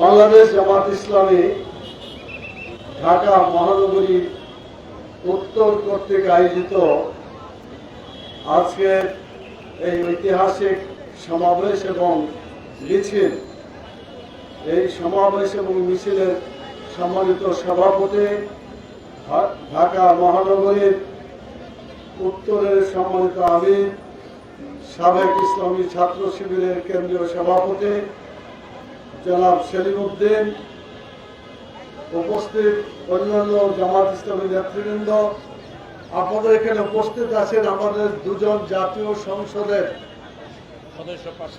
বাংলাদেশ জামাত ইসলামে ঢাকা মহানগরী উত্তর কর্তৃক আয়োজিত আজকের এই ঐতিহাসিক সমাবেশ এবং মিছিল। এই সমাবেশ এবং মিছিলের সম্মানিত সভাপতি ঢাকা মহানগরীর উত্তরের সম্মানিত আমির সাবেক ইসলামী ছাত্র শিবিরের কেন্দ্রীয় সভাপতি জনাব সেলিম উদ্দিন, উপস্থিত অন্যান্য জামাত ইসলামী নেতৃবৃন্দ, আপনাদের এখানে উপস্থিত আছেন আমাদের দুজন জাতীয় সংসদের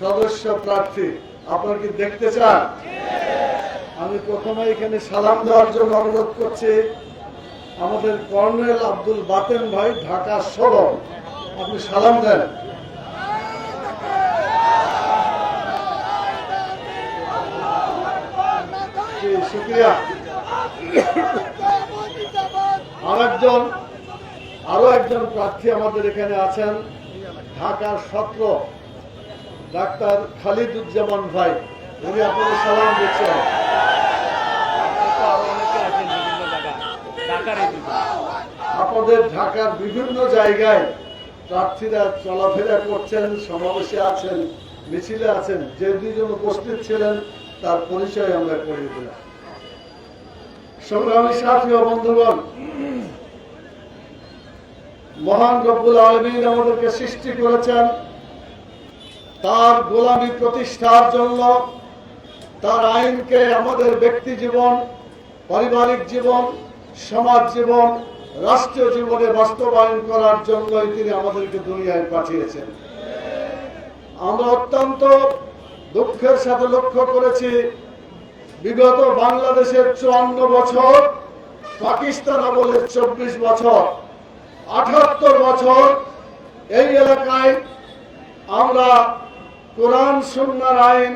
সদস্য প্রার্থী। আপনারা কি দেখতে চান? আমি প্রথমে এখানে সালাম দেওয়ার জন্য অনুরোধ করছি। আমাদের কর্নেল আব্দুল বাতেন ভাই, ঢাকা সদর। আপনি সালাম দেন। আরেকজন, আরও একজন প্রার্থী আমাদের এখানে আছেন, ঢাকার সত্র ডাক্তার খালিদুজ্জামান ভাই উনি আপনাদের সালাম দিচ্ছেন। আপনাদের ঢাকার বিভিন্ন জায়গায় প্রার্থীরা চলাফেরা করছেন, সমাবেশে আছেন, মিছিলে আছেন, যে দুজন উপস্থিত ছিলেন তার পরিচয় আমরা করে দিলাম সংগ্রামী সাথী ও বন্ধুগণ, মহান রব্বুল আলমীর আমাদেরকে সৃষ্টি করেছেন। তার গোলামী প্রতিষ্ঠার জন্য, তার আইনকে আমাদের ব্যক্তি জীবন, পারিবারিক জীবন, সমাজ জীবন, রাষ্ট্রীয় জীবনে বাস্তবায়ন করার জন্যই তিনি আমাদেরকে দুনিয়ায় পাঠিয়েছেন। আমরা অত্যন্ত দুঃখের সাথে লক্ষ্য করেছি, বিগত বাংলাদেশের চুয়ান্ন বছর, পাকিস্তান আমলের চব্বিশ বছর আঠাত্তর বছর, এই এলাকায় আমরা কোরআন, সুন্নার আইন,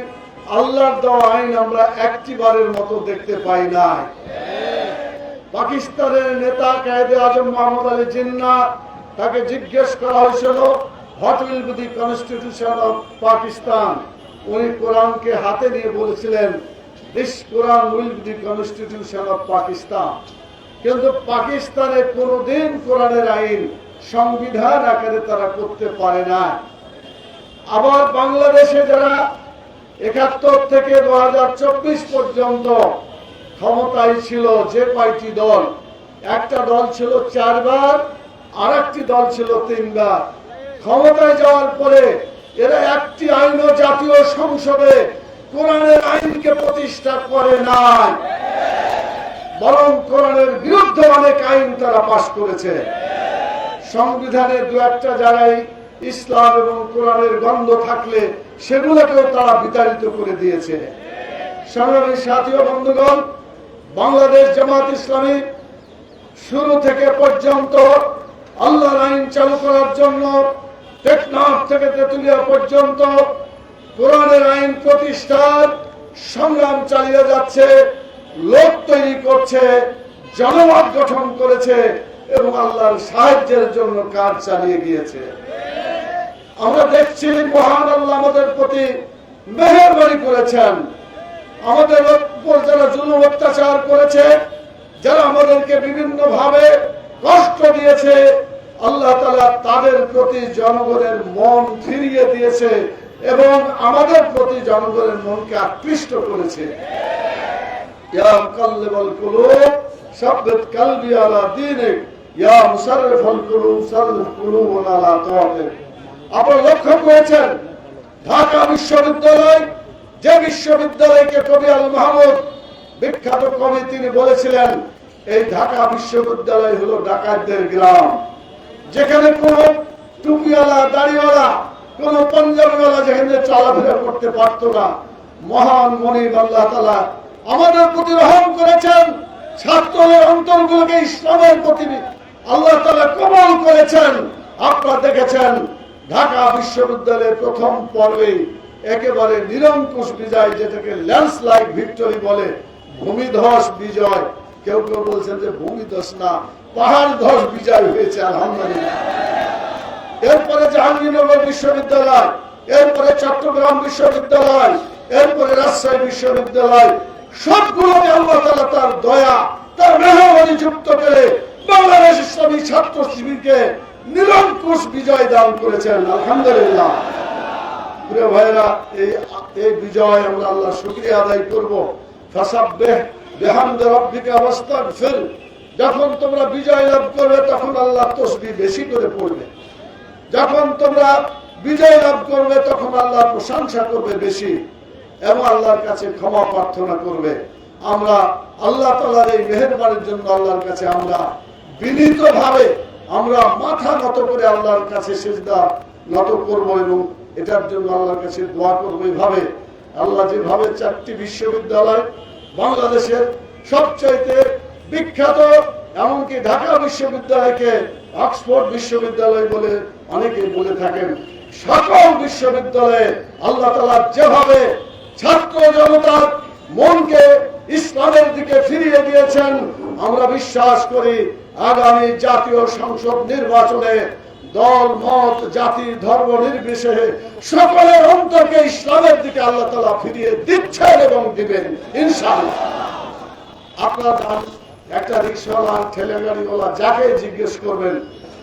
আল্লাহর দেওয়া আইন আমরা একটি বারের মতো দেখতে পাই নাই। পাকিস্তানের নেতা কায়দে আজম মোহাম্মদ আলী জিন্না তাকে জিজ্ঞেস করা হয়েছিল what will be the constitution of Pakistan উনি কোরআনকে হাতে নিয়ে বলেছিলেন this Quran will be constitution of Pakistan কিন্তু পাকিস্তানে কোনোদিন কোরআনের আইন, সংবিধান আকারে তারা করতে পারে না। আবার বাংলাদেশে যারা একাত্তর থেকে দু হাজার চব্বিশ পর্যন্ত ক্ষমতায় ছিল, যে কয়টি দল? একটা দল ছিল চারবার আর দল ছিল তিনবার। ক্ষমতায় যাওয়ার পরে এরা একটি আইনও জাতীয় সংসদে কোরআনের আইনকে প্রতিষ্ঠা করে নাই। বরং কোরআনের বিরুদ্ধে অনেক আইন তারা পাশ করেছে। সংবিধানের দু একটা জায়গায় ইসলাম এবং কোরআনের গন্ধ থাকলে সেগুলোকেও তারা বিতাড়িত করে দিয়েছে। সংগ্রামী সাথী বন্ধুগণ, বাংলাদেশ জামাত ইসলামী শুরু থেকে পর্যন্ত আল্লাহর আইন চালু করার জন্য টেকনাফ থেকে তেতুলিয়া পর্যন্ত কোরআনের আইন প্রতিষ্ঠার সংগ্রাম চালিয়ে যাচ্ছে, লোক তৈরি করছে জনমত গঠন করেছে এবং আল্লাহর সাহায্যের জন্য কাজ চালিয়ে গিয়েছে। আমরা দেখছি মহান আল্লাহ আমাদের প্রতি মেহরবানি করেছেন। আমাদের উপর যারা জুলুম অত্যাচার করেছে, যারা আমাদেরকে বিভিন্ন ভাবে কষ্ট দিয়েছে আল্লাহ তালা তাদের প্রতি জনগণের মন ফিরিয়ে দিয়েছে এবং আমাদের প্রতি জনগণের মনকে আকৃষ্ট করেছে। বিখ্যাত কবি তিনি বলেছিলেন, এই ঢাকা বিশ্ববিদ্যালয় হলো ডাকাতদের গ্রাম। যেখানে কোন টুপিওয়ালা, দাড়িওয়ালা, কোন পঞ্জাবিওয়ালা যেখানে চলাফেরা করতে পারতো না। মহান মনিব আল্লাহ তালা আমাদের প্রতি রহম করেছেন ছাত্রদের অন্তরগুলোকে ইসলামের প্রতি আল্লাহ তালা কবল করেছেন। আপনারা দেখেছেন, ঢাকা বিশ্ববিদ্যালয়ের প্রথম পর্বে একেবারে নিরঙ্কুশ বিজয়, যেটাকে ল্যান্ডস্লাইড ভিক্টরি বলে, ভূমিধস বিজয়। কেউ কেউ বলছেন যে ভূমিধস না পাহাড় ধস বিজয় হয়েছে, আলহামদুলিল্লাহ। এরপরে জাহাঙ্গীরনগর বিশ্ববিদ্যালয়, এরপরে চট্টগ্রাম বিশ্ববিদ্যালয়, এরপরে রাজশাহী বিশ্ববিদ্যালয় সবগুলোকে আল্লাহ তালা তার দয়া, তার মেহমানি যুক্ত করে বাংলাদেশ ইসলামী ছাত্র শিবিরকে নিরঙ্কুশ বিজয় দান করেছেন, আলহামদুলিল্লাহ। প্রিয় ভাইরা এই এই বিজয় আমরা আল্লাহ শুক্রিয়া আদায় করব। ফাসাব্বেহ বিহামদে রব্বিকা ওয়াস্তাগফির। যখন তোমরা বিজয় লাভ করবে, তখন আল্লাহ তসবি বেশি করে পড়বে। যখন তোমরা বিজয় লাভ করবে, তখন আল্লাহ প্রশংসা করবে বেশি এবং আল্লাহর কাছে ক্ষমা প্রার্থনা করবে। আমরা আল্লাহ তালার এই মেহরবানের জন্য আল্লাহর কাছে আমরা বিনীত ভাবে আমরা মাথা নত করে আল্লাহর কাছে সেজদা নত করব এবং এটার জন্য আল্লাহর কাছে দোয়া করব এইভাবে আল্লাহ যেভাবে চারটি বিশ্ববিদ্যালয় বাংলাদেশের সবচাইতে বিখ্যাত, এমনকি ঢাকা বিশ্ববিদ্যালয়কে অক্সফোর্ড বিশ্ববিদ্যালয় বলে অনেকে বলে থাকেন। সকল বিশ্ববিদ্যালয়ে আল্লাহ তালা যেভাবে ছাত্র জনতার মনকে ইসলামের দিকে ফিরিয়ে দিয়েছেন, আমরা বিশ্বাস করি আগামী জাতীয় সংসদ নির্বাচনে দল, মত, জাতি, ধর্ম নির্বিশেষে সকলের অন্তরকে ইসলামের দিকে আল্লাহ তালা ফিরিয়ে দিচ্ছেন এবং দিবেন, ইনশাআল্লাহ। আপনার একটা রিক্সাওয়ালা ঠেলে গাড়িওয়ালা যাকে জিজ্ঞেস করবেন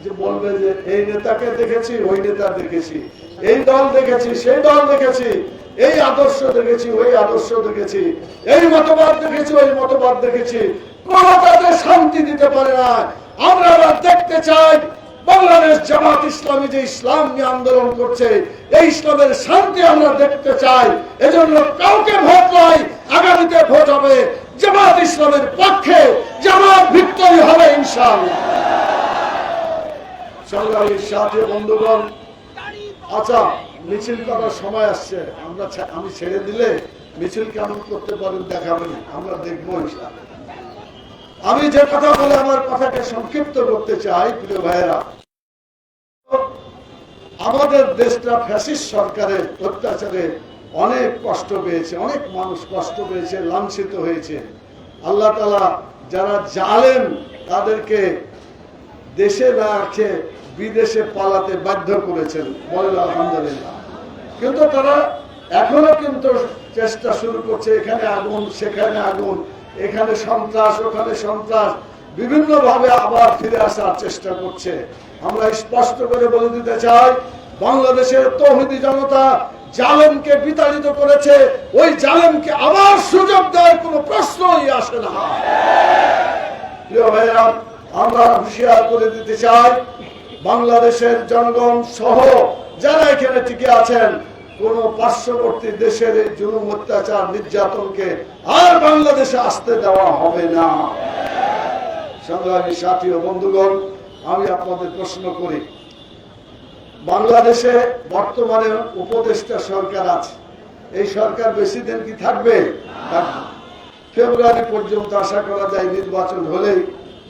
যে বলবে যে, এই নেতাকে দেখেছি, ওই নেতা দেখেছি। এই দল দেখেছি, সেই দল দেখেছি। এই আদর্শ দেখেছি, ওই আদর্শ দেখেছি। এই মতবাদ দেখেছি, ওই মতবাদ দেখেছি। শান্তি দিতে পারে না। আমরা দেখতে চাই, বাংলাদেশ জামাত ইসলামী যে ইসলাম নিয়ে আন্দোলন করছে, এই ইসলামের শান্তি আমরা দেখতে চাই। এজন্য কাউকে ভোট নয় আগামীতে ভোট হবে জামাত ইসলামের পক্ষে। জামাত ভিক্টরি হবে ইনশাআল্লাহ। সাথে বন্ধুগণ আচ্ছা মিছিল করার সময় আসছে। আমরা আমি ছেড়ে দিলে মিছিল কেমন করতে পারেন দেখাবেন আমরা দেখব আমি যে কথা বলে আমার কথাকে সংক্ষিপ্ত করতে চাই, প্রিয় ভাইয়েরা, আমাদের দেশটা ফ্যাসিস্ট সরকারের অত্যাচারে অনেক কষ্ট পেয়েছে, অনেক মানুষ কষ্ট পেয়েছে, লাঞ্ছিত হয়েছে। আল্লাহ তালা যারা জালেন তাদেরকে দেশে না রাখে বিদেশে পালাতে বাধ্য করেছেন। বলেন আলহামদুলিল্লাহ। কিন্তু তারা এখনও কিন্তু চেষ্টা শুরু করছে, এখানে আগুন, সেখানে আগুন, এখানে সন্ত্রাস, ওখানে সন্ত্রাস বিভিন্ন ভাবে আবার ফিরে আসার চেষ্টা করছে। আমরা স্পষ্ট করে বলে দিতে চাই, বাংলাদেশের তৌহিদি জনতা জালেমকে বিতাড়িত করেছে, ওই জালেমকে আবার সুযোগ দেওয়ার কোনো প্রশ্নই আসে না। আমরা হুঁশিয়ার করে দিতে চাই, বাংলাদেশের জনগণ সহ যারা এখানে টিকে আছেন, কোন পার্শ্ববর্তী দেশের এই জুলুম, অত্যাচার, নির্যাতনকে আর বাংলাদেশে আসতে দেওয়া হবে না। সংগ্রামী সাথী ও বন্ধুগণ, আমি আপনাদের প্রশ্ন করি বাংলাদেশে বর্তমানে উপদেষ্টা সরকার আছে। এই সরকার বেশি দিন কি থাকবে। ফেব্রুয়ারি পর্যন্ত আশা করা যায় নির্বাচন হলেই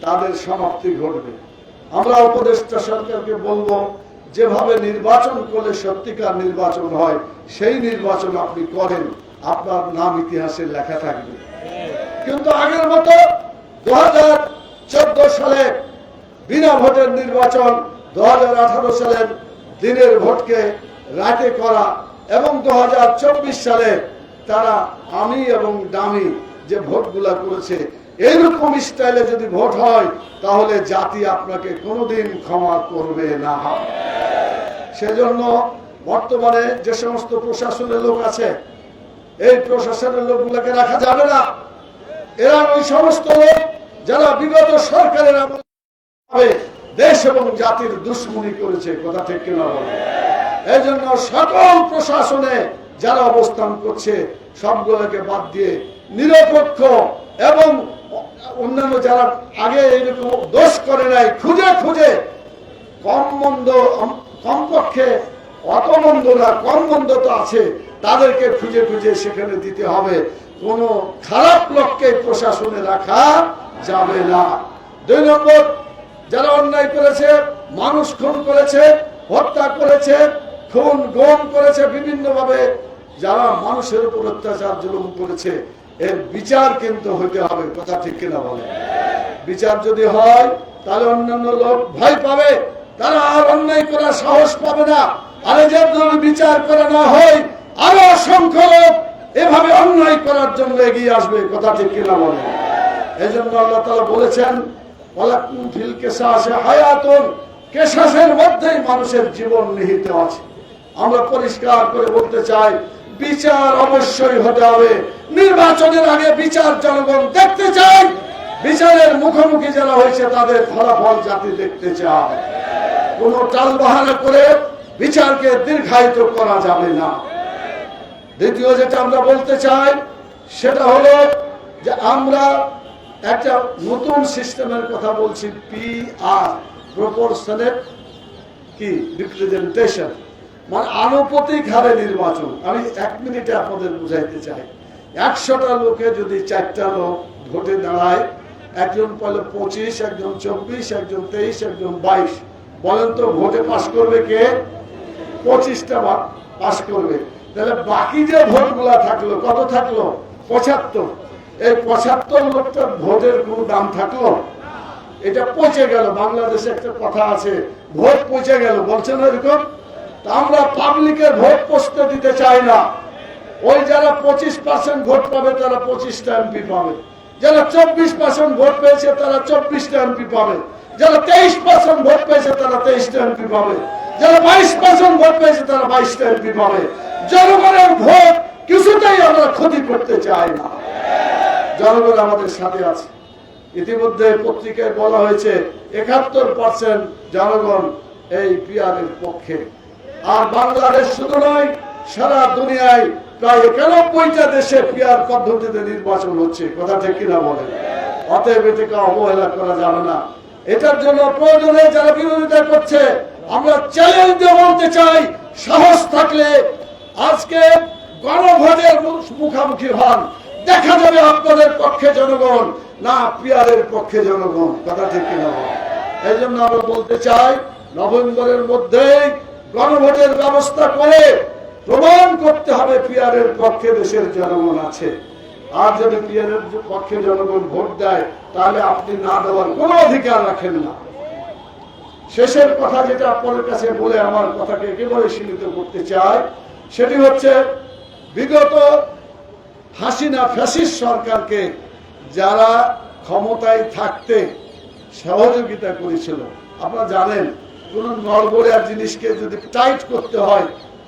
তাদের সমাপ্তি ঘটবে। আমরা উপদেষ্টা সরকারকে বলব, যেভাবে নির্বাচন করলে সত্যিকার নির্বাচন হয়, সেই নির্বাচন আপনি করেন। আপনার নাম ইতিহাসে লেখা থাকবে। কিন্তু আগের মতো দু হাজার চোদ্দ সালে বিনা ভোটের নির্বাচন দু সালের দিনের ভোটকে রাতে করা এবং দু হাজার চব্বিশ সালে তারা আমি এবং দামি যে ভোটগুলা করেছে, এইরকম স্টাইলে যদি ভোট হয়, তাহলে জাতি আপনাকে কোনোদিন ক্ষমা করবে না। সেজন্য বর্তমানে যে সমস্ত প্রশাসনের লোক আছে, এই প্রশাসনের লোকগুলোকে রাখা যাবে না। এরা ওই সমস্ত লোক যারা বিগত সরকারের দেশ এবং জাতির দুশ্মনী করেছে, কথা ঠিক কিনা বলে? এই জন্য সকল প্রশাসনে যারা অবস্থান করছে, সবগুলোকে বাদ দিয়ে নিরপেক্ষ এবং অন্যান্য যারা আগে এইরকম দোষ করে নাই, খুঁজে খুঁজে কম মন্দ কমপক্ষে অত মন্দ না, কম মন্দ তো আছে, তাদেরকে খুঁজে খুঁজে সেখানে দিতে হবে। কোনো খারাপ লোককে প্রশাসনে রাখা যাবে না। দুই নম্বর যারা অন্যায় করেছে, মানুষ খুন করেছে, হত্যা করেছে, খুন, গম করেছে বিভিন্ন ভাবে যারা মানুষের উপর অত্যাচার, জুলুম করেছে, এর বিচার কিন্তু হইতে হবে, কথা ঠিক কিনা বলে বিচার যদি হয়, তাহলে অন্যান্য লোক ভয় পাবে, তারা আর অন্যায় করার সাহস পাবে না। আরে যে বিচার করা না হয়, আরও অসংখ্য লোক এভাবে অন্যায় করার জন্য এগিয়ে আসবে, কথা ঠিক কিনা বলে এই জন্য আল্লাহ তালা বলেছেন মধ্যেই মানুষের জীবন নিহিত আছে। আমরা পরিষ্কার করে বলতে চাই, বিচার অবশ্যই হতে হবে। নির্বাচনের আগে বিচার জনগণ দেখতে চাই বিচারের মুখোমুখি যারা হয়েছে, তাদের ফলাফল জাতি দেখতে চায়। কোন টাল বাহানা করে বিচারকে দীর্ঘায়িত করা যাবে না। দ্বিতীয় যেটা আমরা বলতে চাই, সেটা হলো যে আমরা একটা নতুন সিস্টেমের কথা বলছি পি আর প্রপোর্শনেট কি? রিপ্রেজেন্টেশন মানে আনুপাতিক হারে নির্বাচন। আমি এক মিনিটে আপনাদের বুঝাইতে চাই। একশোটা লোকে যদি চারটা লোক ভোটে দাঁড়ায়, একজন পেলে পঁচিশ, একজন চব্বিশ, একজন তেইশ, একজন বাইশ, বলেন তো ভোটে পাশ করবে কে? পঁচিশটা পাশ করবে। তাহলে বাকি যে ভোটগুলা থাকল, কত থাকল? পঁচাত্তর। এই পঁচাত্তর লোকটার ভোটের কোনো দাম থাকল? এটা পচে গেল, বাংলাদেশে একটা কথা আছে, ভোট পচে গেল, বলছে না এরকম? আমরা পাবলিকের ভোট পচতে দিতে চাই না। ওই যারা পঁচিশ পার্সেন্ট ভোট পাবে, তারা পঁচিশটা এমপি পাবে। যারা চব্বিশ পার্সেন্ট ভোট পেয়েছে, তারা চব্বিশটা এমপি পাবে। যারা তেইশ পার্সেন্ট ভোট পেয়েছে, তারা তেইশটা এমপি পাবে। যারা বাইশ পার্সেন্ট ভোট পেয়েছে, তারা বাইশটা এমপি পাবে। জনগণের ভোট কিছুতেই আমরা ক্ষতি করতে চাই না। জনগণ আমাদের সাথে আছে। ইতিমধ্যে পত্রিকায় বলা হয়েছে, একাত্তর পার্সেন্ট জনগণ এই পিয়ারের পক্ষে। আর বাংলাদেশ শুধু নয়, সারা দুনিয়ায় প্রায় একানব্বইটা দেশে পিয়ার পদ্ধতিতে নির্বাচন হচ্ছে। কথা ঠিক কিনা বলেন? অতএব এটাকে অবহেলা করা যাবে না। এটার জন্য প্রয়োজনে যারা বিরোধিতা করছে, আমরা চ্যালেঞ্জ বলতে চাই, সাহস থাকলে আজকে গণভোটের মুখামুখি হন। দেখা যাবে আপনাদের পক্ষে জনগণ, না পিয়ারের পক্ষে জনগণ, কথা ঠিক কিনা এই জন্য আমরা বলতে চাই, নভেম্বরের মধ্যেই গণভোটের ব্যবস্থা করে প্রমাণ করতে হবে পিয়ারের পক্ষে দেশের জনগণ আছে। আর যদি পিয়ারের পক্ষে জনগণ ভোট দেয়, তাহলে আপনি না দেওয়ার কোনো অধিকার রাখেন না। শেষের কথা যেটা আপনাদের কাছে বলে আমার কথাকে একেবারে সীমিত করতে চাই, সেটি হচ্ছে বিগত হাসিনা ফ্যাসিস্ট সরকারকে যারা ক্ষমতায় থাকতে সহযোগিতা করেছিল। আপনারা জানেন, কোন নড়বড়িয়ার জিনিসকে যদি টাইট করতে হয়,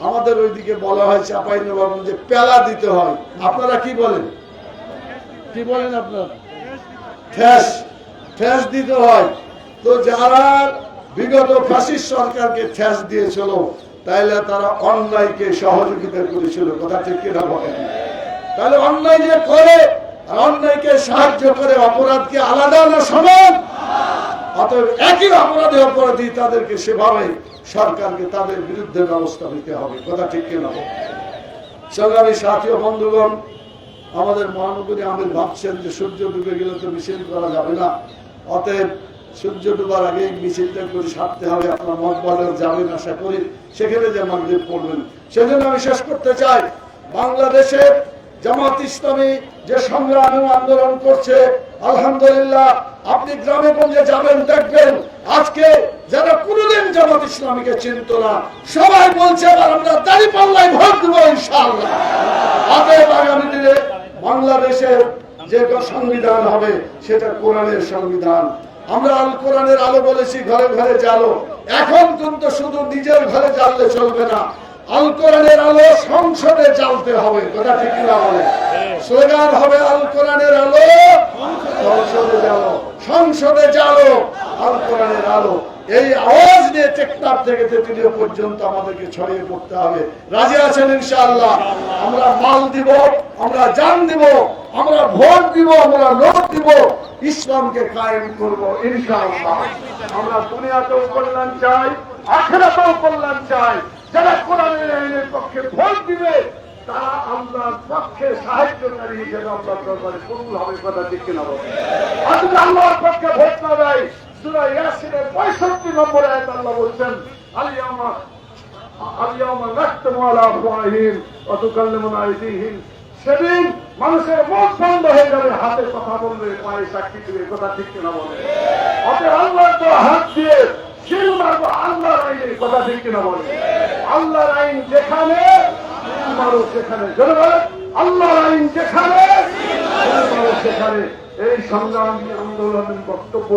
আমাদের ওইদিকে বলা হয় চাপাই যে পেলা দিতে হয়। আপনারা কি বলেন? কি বলেন আপনারা? ঠেস ঠেস দিতে হয়। তো যারা বিগত ফ্যাসিস্ট সরকারকে ঠেস দিয়েছিল, তাইলে তারা অন্যায়কে সহযোগিতা করেছিল। কথা ঠিক কিনা বলেন? তাহলে অন্যায় যে করে অন্যায়কে সাহায্য করে অপরাধকে আলাদা না সমান। অতএব একই অপরাধে অপরাধী তাদেরকে সেভাবে সরকারকে তাদের বিরুদ্ধে ব্যবস্থা নিতে হবে। কথা ঠিক কিনা? সরকারি সাথী ও বন্ধুগণ, আমাদের মহানগরী আমাদের ভাবছেন যে সূর্য ডুবে গেলে তো মিছিল করা যাবে না। অতএব সূর্য ডুবার আগে মিছিলটা করে সারতে হবে, আপনার মত বলার যাবেন আশা করি। সেখানে যে আমাদের পড়বেন। সেজন্য আমি শেষ করতে চাই, বাংলাদেশের জামাত ইসলামী যে সংগ্রামী আন্দোলন করছে, আলহামদুলিল্লাহ, আপনি গ্রামে গঞ্জে যাবেন, দেখবেন, আজকে যারা কোনোদিন জামাত ইসলামীকে চিনত না, সবাই বলছে, এবার আমরা দাড়ি পাল্লাই ভোট দেবো ইনশাআল্লাহ। অতএব আগামী দিনে বাংলাদেশের যে সংবিধান হবে, সেটা কোরআনের সংবিধান। আমরা আল কোরআনের আলো বলেছি, ঘরে ঘরে জ্বালো। এখন কিন্তু শুধু নিজের ঘরে জ্বাললে চলবে না। আল কোরআনের আলো সংসদে জ্বালতে হবে কথা ঠিক না বলে স্লোগান হবে আল কোরআনের আলো সংসদে জ্বালো। সংসদে জ্বালো আল কোরআনের আলো। এই আওয়াজ নিয়ে থেকে তেতুলিয়া পর্যন্ত আমাদেরকে ছড়িয়ে পড়তে হবে। রাজি আছেন ইনশাআল্লাহ? আমরা মাল দিব আমরা জান দিব আমরা ভোট দিব আমরা নোট দিব। ইসলামকে কায়েম করব ইনশাআল্লাহ। আমরা দুনিয়াতেও কল্যাণ চাই আখেরাতেও কল্যাণ চাই। যারা কোরআনের আইনের পক্ষে ভোট দিবে, তারা আল্লাহর পক্ষে সাহায্যকারী হিসেবে আল্লাহ দরবারে কবুল হবে কথা ঠিক কিনা বলে যদি আল্লাহর পক্ষে ভোট না দেয়, সূরা ইয়াসিনের 65 নম্বরে আয়াত আল্লাহ বলছেন আলা আইদিহিম। সেদিন মানুষের মুখ বন্ধ হয়ে যাবে, হাতে কথা বলবে, পায়ে সাক্ষী দিবে, কথা ঠিক কিনা বলে অতএব আল্লাহর তো হাত দিয়ে শিল মারবো, আল্লাহর কথা ঠিক কিনা বলে আল্লাহর আইন যেখানে মানুষ সেখানে। আল্লাহর আইন যেখানে সেখানে। এই সংগ্রামী আন্দোলনের বক্তব্য